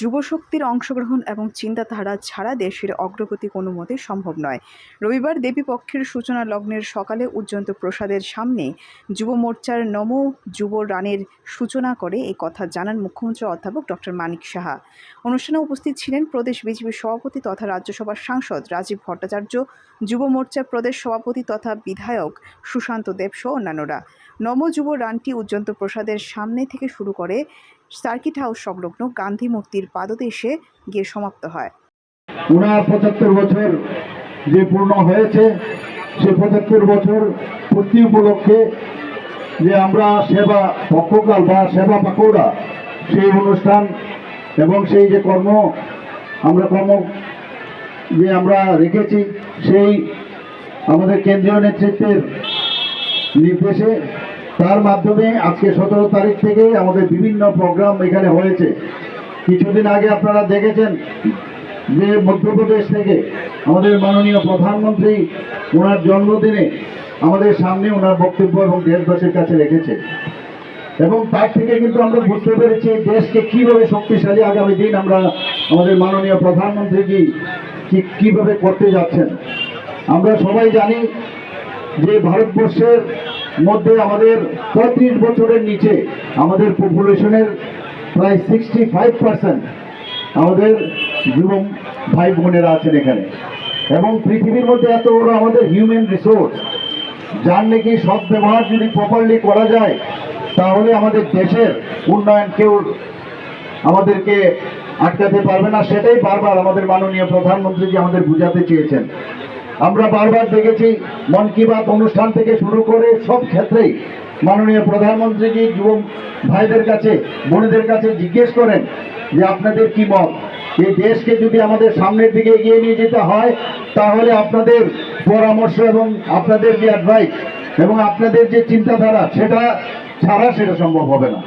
যুবশক্তির অংশগ্রহণ এবং চিন্তাধারা ছাড়া দেশের অগ্রগতি কোনো মতে সম্ভব নয়। রবিবার দেবীপক্ষের সূচনা লগ্নের সকালে উজ্জন্ত প্রসাদের সামনে যুব মোর্চার নম যুব রানের সূচনা করে এই কথা জানান মুখ্যমন্ত্রী অধ্যাপক ডক্টর মানিক সাহা। অনুষ্ঠানে উপস্থিত ছিলেন প্রদেশ বিজেপির সভাপতি তথা রাজ্যসভার সাংসদ রাজীব ভট্টাচার্য, যুব মোর্চার প্রদেশ সভাপতি তথা বিধায়ক সুশান্ত দেব সহ অন্যান্যরা। নম যুব রানটি উজ্জন্ত প্রসাদের সামনে থেকে শুরু করে সার্কিট হাউস সংলগ্ন গান্ধী মূর্তির পাদদেশে গিয়ে সমাপ্ত হয়। উনার পঁচাত্তর বছর যে পূর্ণ হয়েছে, সে পঁচাত্তর বছর পূর্তি উপলক্ষে যে আমরা সেবা পক্ষকাল বা সেবা পাকৌড়া, সেই অনুষ্ঠান এবং সেই যে কর্ম আমরা কর্ম যে আমরা রেখেছি, সেই আমাদের কেন্দ্রীয় নেতৃত্বের নির্দেশে তার মাধ্যমে আজকে সতেরো তারিখ থেকে আমাদের বিভিন্ন প্রোগ্রাম এখানে হয়েছে। কিছুদিন আগে আপনারা দেখেছেন যে মধ্যপ্রদেশ থেকে আমাদের মাননীয় প্রধানমন্ত্রী ওনার জন্মদিনে আমাদের সামনে ওনার বক্তব্য এবং দেশবাসীর কাছে রেখেছে। এবং তার থেকে কিন্তু আমরা বুঝতে পেরেছি দেশকে কীভাবে শক্তিশালী আগামী দিন আমরা আমাদের মাননীয় প্রধানমন্ত্রীজি কি, কীভাবে করতে যাচ্ছেন। আমরা সবাই জানি যে ভারতবর্ষের মধ্যে আমাদের পঁয়ত্রিশ বছরের নিচে আমাদের পপুলেশনের প্রায় সিক্সটি ফাইভ পার্সেন্ট আমাদের যুব ভাই বোনেরা আছেন এখানে। এবং পৃথিবীর মধ্যে এত বড় আমাদের হিউম্যান রিসোর্স যার নাকি সৎ ব্যবহার যদি প্রপারলি করা যায়, তাহলে আমাদের দেশের উন্নয়ন কেউ আমাদেরকে আটকাতে পারবে না, সেটাই বারবার আমাদের মাননীয় প্রধানমন্ত্রীজি আমাদের বুঝাতে চেয়েছেন। আমরা বারবার দেখেছি মন কি বাত অনুষ্ঠান থেকে শুরু করে সব ক্ষেত্রেই মাননীয় প্রধানমন্ত্রীজি, যুব ভাইদের কাছে, বোনেদের কাছে জিজ্ঞেস করেন যে আপনাদের কি মত? এই দেশকে যদি আমাদের সামনের দিকে এগিয়ে নিয়ে যেতে হয়, তাহলে আপনাদের পরামর্শ এবং আপনাদের যে অ্যাডভাইস এবং আপনাদের যে চিন্তাধারা, সেটা ছাড়া সেটা সম্ভব হবে না।